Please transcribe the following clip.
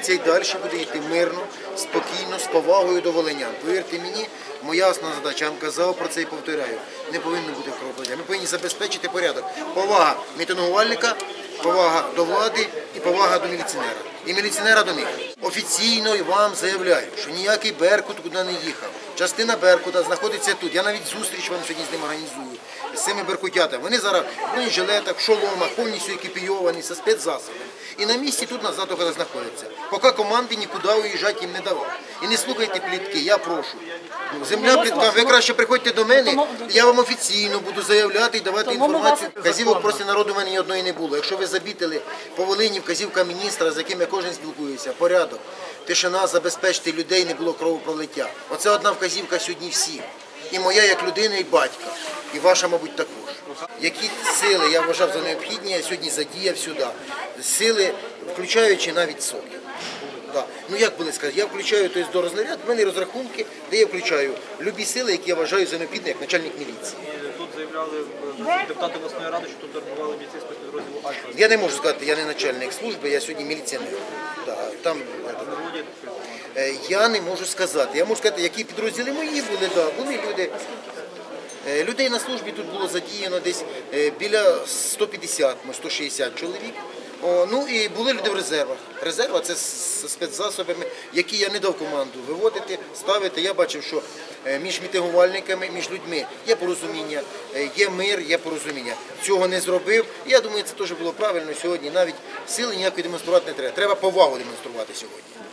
міліція й далі буде йти мирно, спокійно, з повагою до волинян. Повірте мені, моя основна задача, я вам казав про це і повторяю. Не повинно бути кровопролиття. Ми повинні забезпечити порядок. Повага мітингувальника, повага до влади і повага до міліціонера. І міліціонера до них. Офіційно вам заявляю, що ніякий Беркут куди не їхав. Частина Беркута знаходиться тут. Я навіть зустріч вам сьогодні з ним організую. З цими беркутятами. Вони зараз в бронежилетах, шоломах, повністю екіпійовані, зі спецзасобами. І на місці тут назад знаходяться. Поки команди нікуди уїжджати їм не давав. І не слухайте плітки, я прошу. Ну, Земля плітка, ви краще приходьте до мене, я вам офіційно буду заявляти і давати інформацію. Вказівок проти народу в мене ні одної не було. Якщо ви забітили по Волині вказівка міністра, з яким я кожен спілкуюся, порядок, тишина, забезпечити людей, не було кровопролиття. Оце одна вказівка сьогодні всім. І моя як людина, і батька, і ваша, мабуть, також. Які сили я вважав за необхідні, я сьогодні задіяв сюди. Сили, включаючи навіть СОК. Да. Ну як були сказати, я включаю тобто, до розряд, в мене розрахунки, де я включаю любі сили, які я вважаю за необхідні, як начальник міліції. Тут заявляли е, депутати обласної ради, що тут перебували бійці спецпідрозділу Альфа. Я не можу сказати, я не начальник служби, я сьогодні міліціонер. Да, там, е, я не можу сказати. Я можу сказати, які підрозділи мої були, да, були люди. Е, Людей на службі тут було задіяно десь е, біля 150, може, 160 чоловік. О, ну і були люди в резервах. Резерва це спецзасобами, які я не дав команду виводити, ставити. Я бачив, що е, між мітингувальниками, між людьми є порозуміння, е, є мир, є порозуміння. Цього не зробив. Я думаю, це теж було правильно сьогодні. Навіть сили ніякої демонструвати не треба. Треба повагу демонструвати сьогодні.